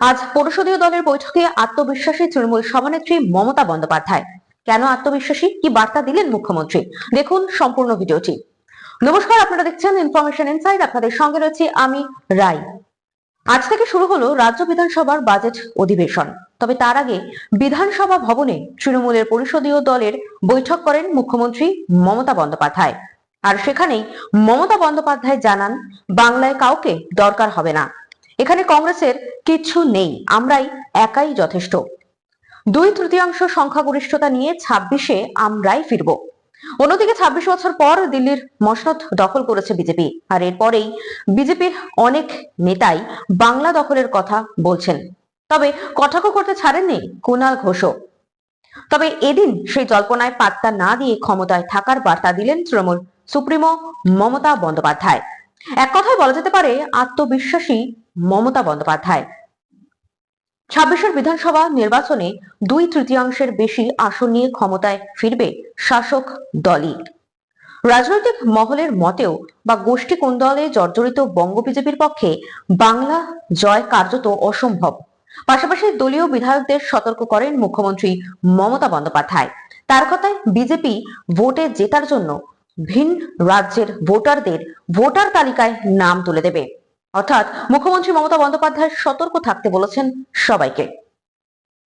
আজ পরিষদীয় দলের বৈঠকে আত্মবিশ্বাসী তৃণমূল সভানেত্রী মমতা বন্দ্যোপাধ্যায়। কেন আত্মবিশ্বাসী? কি বার্তা দিলেন মুখ্যমন্ত্রী? দেখুন সম্পূর্ণ ভিডিওটি। নমস্কার, আপনারা দেখছেন ইনফরমেশন ইনসাইড আপনাদের সঙ্গে রয়েছে আমি রাই। আজ থেকে শুরু হলো রাজ্য বিধানসভার বাজেট অধিবেশন। তবে তার আগে বিধানসভা ভবনে তৃণমূলের পরিষদীয় দলের বৈঠক করেন মুখ্যমন্ত্রী মমতা বন্দ্যোপাধ্যায়। আর সেখানেই মমতা বন্দ্যোপাধ্যায় জানান, বাংলায় কাউকে দরকার হবে না। এখানে কংগ্রেসের কিচ্ছু নেই, আমরাই একাই যথেষ্ট। দুই তৃতীয়াংশ সংখ্যাগরিষ্ঠতা নিয়ে ছাব্বিশে আমরাই ফিরব। অন্যদিকে ছাব্বিশ বছর পর দিল্লির মসনদ দখল করেছে বিজেপি। আর এরপরেই বিজেপির অনেক নেতাই বাংলা দখলের কথা বলছেন। তবে কটাক্ষ করতে ছাড়েননি কুণাল ঘোষও। তবে এদিন সেই জল্পনায় পাত্তা না দিয়ে ক্ষমতায় থাকার বার্তা দিলেন তৃণমূল সুপ্রিমো মমতা বন্দ্যোপাধ্যায়। এক কথায় বলা যেতে পারে, আত্মবিশ্বাসী মমতা বন্দ্যোপাধ্যায়। ছাব্বিশের বিধানসভা নির্বাচনে দুই তৃতীয়াংশের বেশি আসন নিয়ে ক্ষমতায় ফিরবে শাসক দলই। রাজনৈতিক মহলের মতেও বা গোষ্ঠী কোন্দলে জর্জরিত বঙ্গ বিজেপির পক্ষে বাংলা জয় কার্যত অসম্ভব। পাশাপাশি দলীয় বিধায়কদের সতর্ক করেন মুখ্যমন্ত্রী মমতা বন্দ্যোপাধ্যায়। তার কথায় বিজেপি ভোটে জেতার জন্য ভিন রাজ্যের ভোটারদের ভোটার তালিকায় নাম তুলে দেবে। অর্থাৎ মুখ্যমন্ত্রী মমতা বন্দ্যোপাধ্যায় সতর্ক থাকতে বলেছেন সবাইকে।